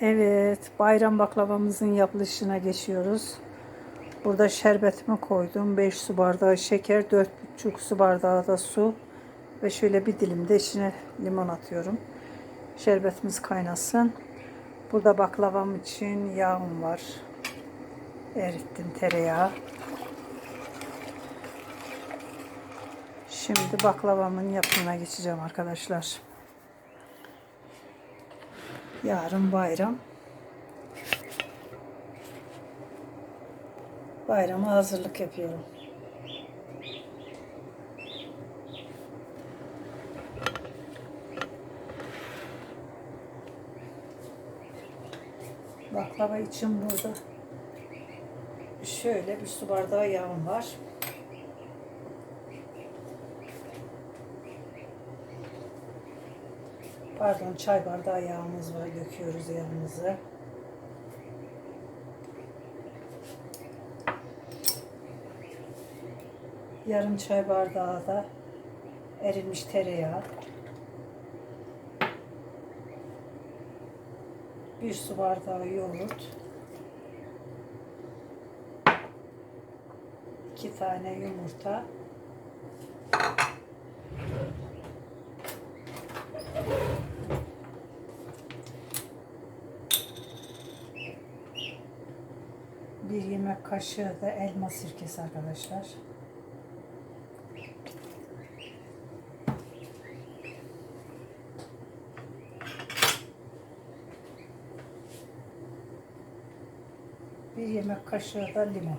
Evet, bayram baklavamızın yapılışına geçiyoruz. Burada şerbetimi koydum. 5 su bardağı şeker, 4,5 su bardağı da su ve şöyle bir dilim de içine limon atıyorum. Şerbetimiz kaynasın. Burada baklavam için yağım var. Erittim tereyağı. Şimdi baklavamın yapımına geçeceğim arkadaşlar. Yarın bayram. Bayrama hazırlık yapıyorum. Baklava için burada şöyle bir su bardağı yağım var. Pardon çay bardağı yağımız var. Döküyoruz yağımızı. Yarım çay bardağı da erilmiş tereyağı. Bir su bardağı yoğurt. iki tane yumurta. Bir yemek kaşığı da elma sirkesi arkadaşlar. Bir yemek kaşığı da limon.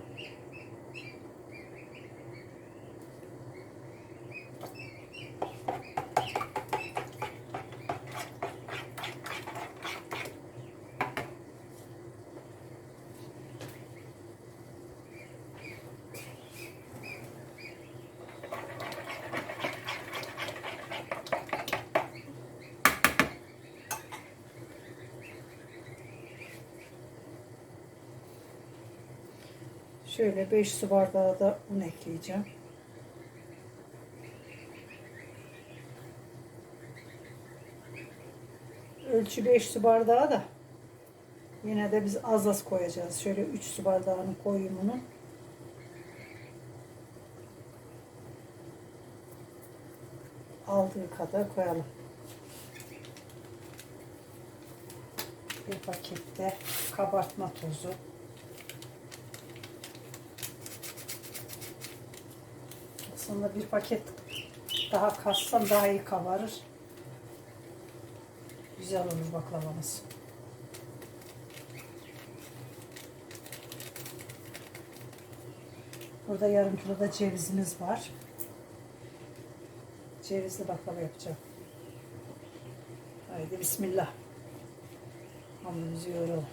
Şöyle 5 su bardağı da un ekleyeceğim. Ölçü 5 su bardağı da yine de biz az az koyacağız. Şöyle 3 su bardağını koyayım onu. Aldığı kadar koyalım. Bir pakette kabartma tozu. Aslında bir paket daha kassam daha iyi kabarır. Güzel olur baklavamız. Burada yarım kilo da cevizimiz var. Cevizli baklava yapacağım. Haydi bismillah. Hamurumuzu yoğuralım.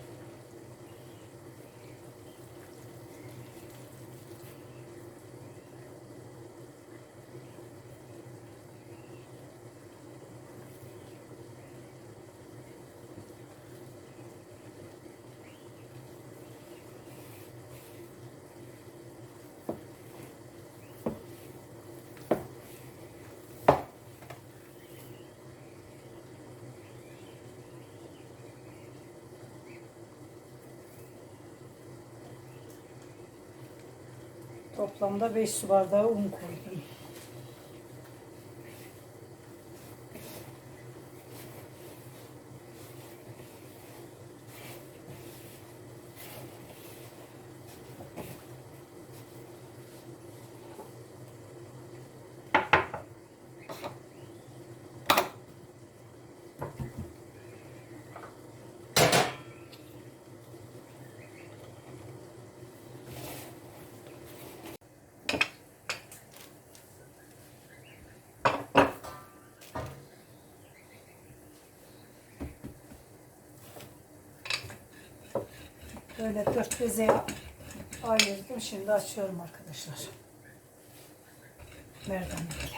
Toplamda 5 su bardağı un koydum. Böyle dört bezeye ayırdım. Şimdi açıyorum arkadaşlar. Merdaneyle.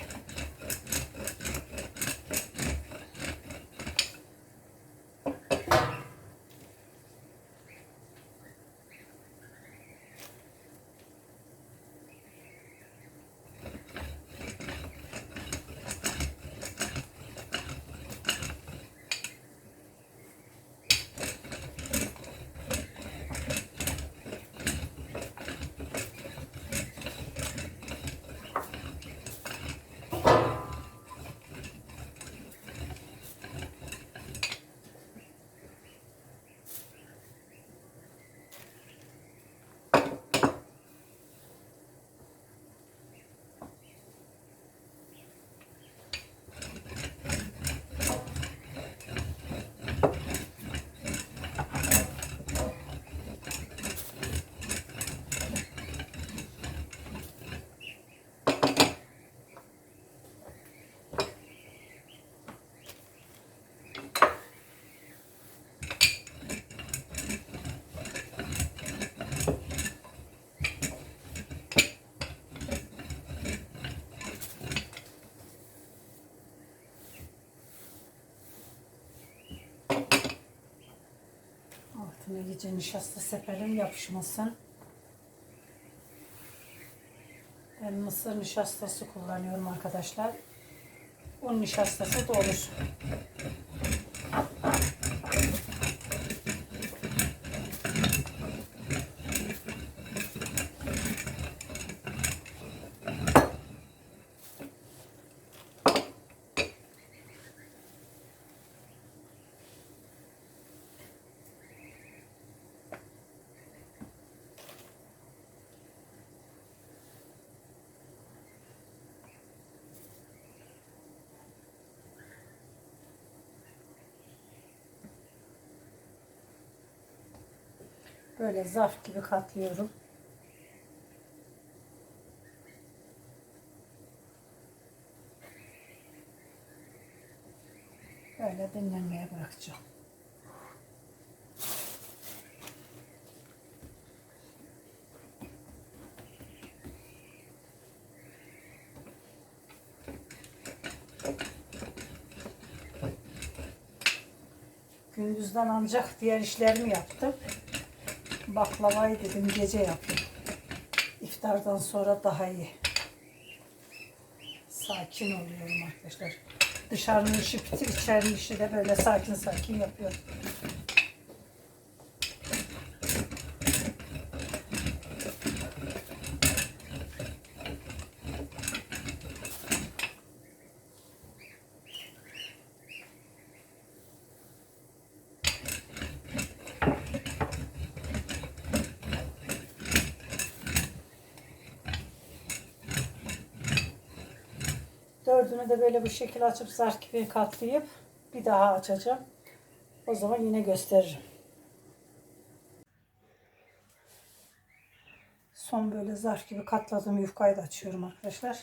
Altına iyice nişasta sepelim yapışmasın. Ben mısır nişastası kullanıyorum arkadaşlar. Un nişastası da olur. Böyle zarf gibi katlıyorum. Böyle dinlenmeye bırakacağım. Gündüzden ancak diğer işlerimi yaptım. Baklavayı dedim gece yapayım. İftardan sonra daha iyi. Sakin oluyorum arkadaşlar. Dışarının işi bitir, içerinin işi de böyle sakin sakin yapıyorum. De böyle bu şekil açıp zarf gibi katlayıp bir daha açacağım. O zaman yine gösteririm. Son böyle zarf gibi katladığım yufkayı da açıyorum arkadaşlar.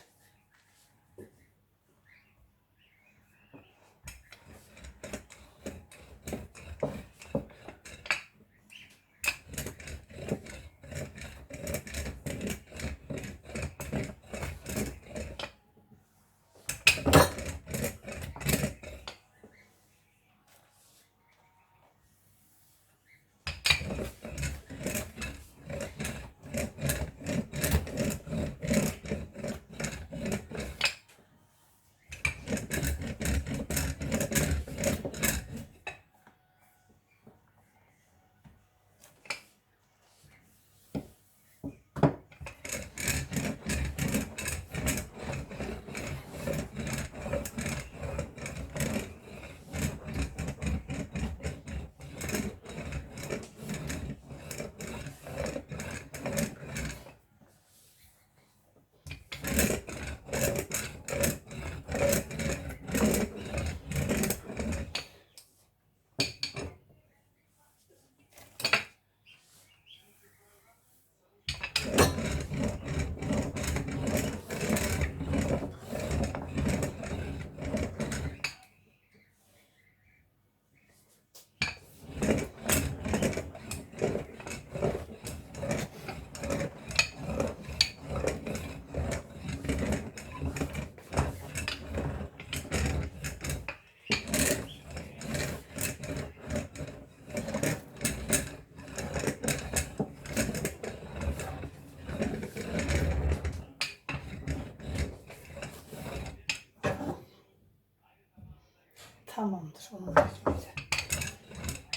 Tamamdır.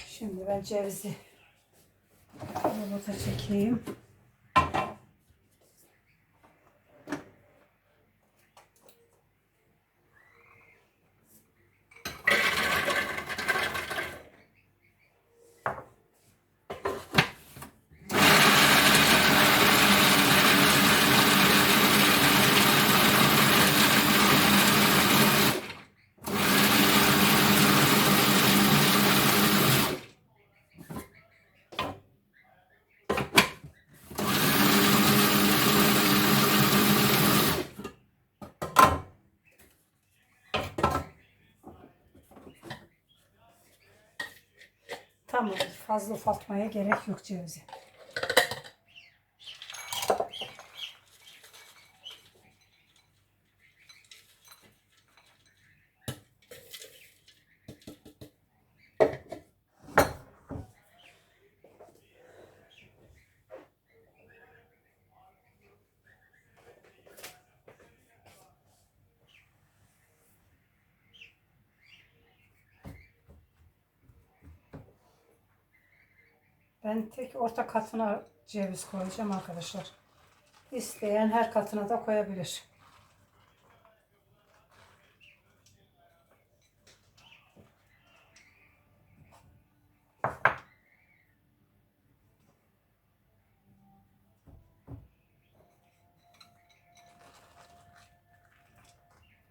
Şimdi ben cevizi robota çekeyim. Tamamdır. Fazla ufaltmaya gerek yok cevizi. Ben tek orta katına ceviz koyacağım arkadaşlar. İsteyen her katına da koyabilir.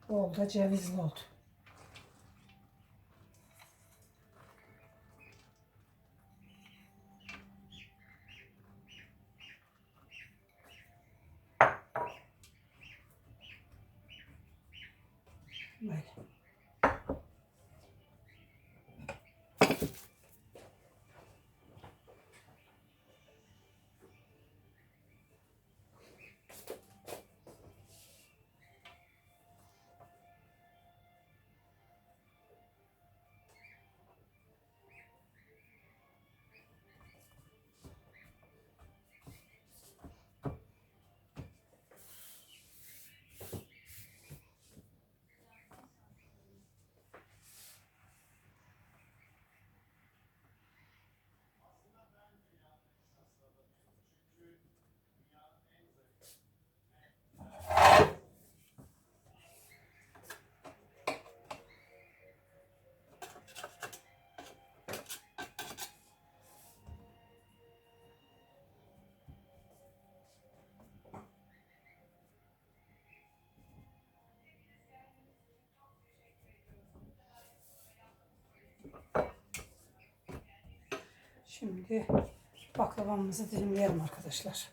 Bol da cevizli oldu. Şimdi baklavamızı dilimleyelim arkadaşlar.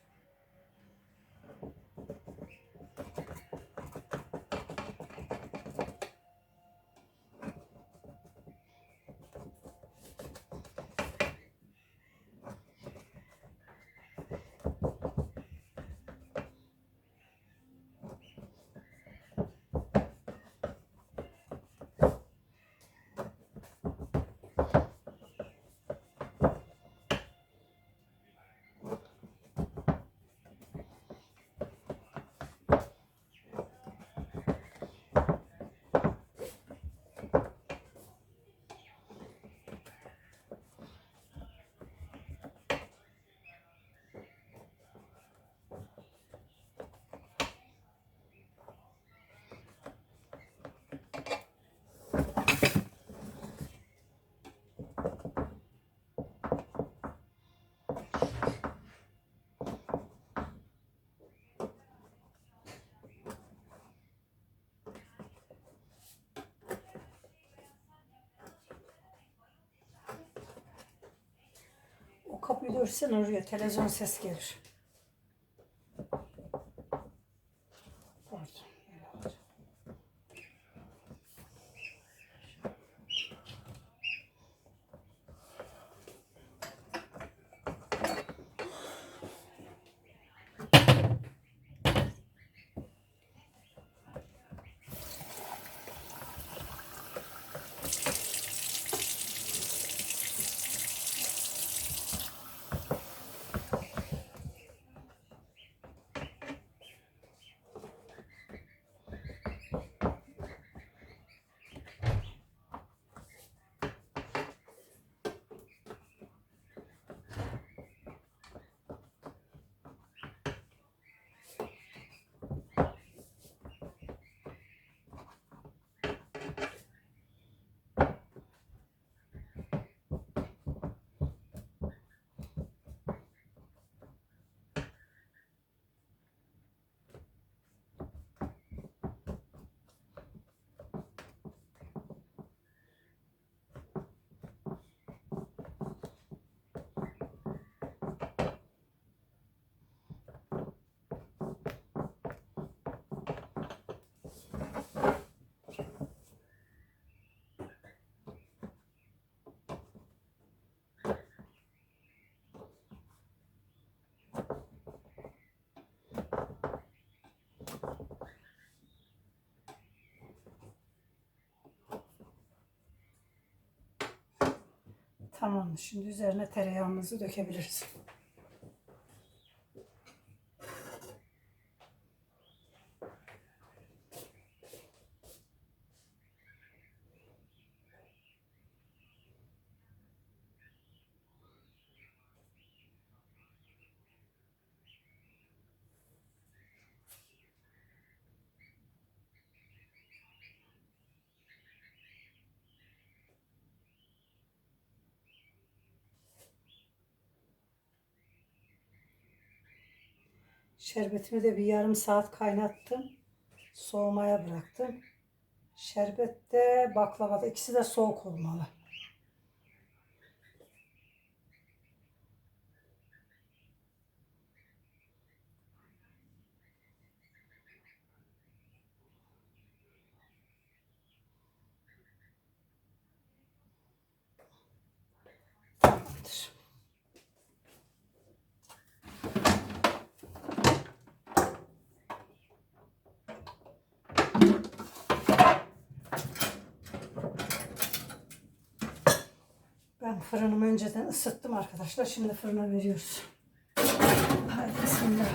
O kapıyı da örtsen oraya televizyon ses gelir. Pardon. öyle oldu. Tamam. Şimdi üzerine tereyağımızı dökebiliriz. Şerbetimi de bir yarım saat kaynattım. Soğumaya bıraktım. Şerbet de baklava da ikisi de soğuk olmalı. Fırınımı önceden ısıttım arkadaşlar. Şimdi fırına veriyoruz. Hadi bismillah.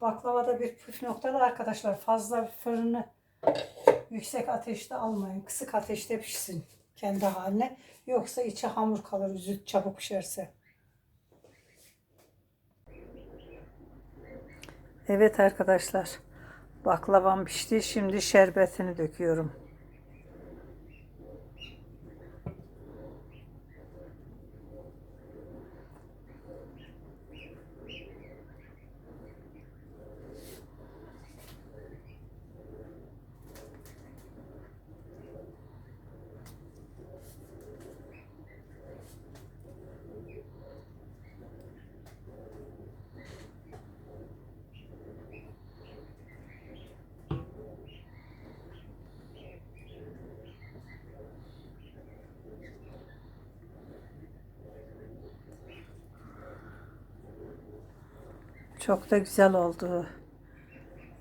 Baklavada bir püf nokta da arkadaşlar fazla fırını yüksek ateşte almayın. Kısık ateşte pişsin kendi haline. Yoksa içi hamur kalır üzü çabuk pişerse. Evet arkadaşlar. Baklavam pişti. Şimdi şerbetini döküyorum. Çok da güzel oldu.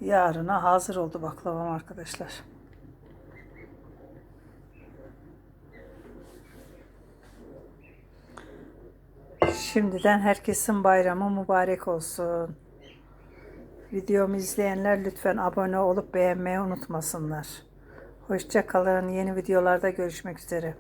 Yarına hazır oldu baklavam arkadaşlar. Şimdiden herkesin bayramı mübarek olsun. Videomu izleyenler lütfen abone olup beğenmeyi unutmasınlar. Hoşça kalın. Yeni videolarda görüşmek üzere.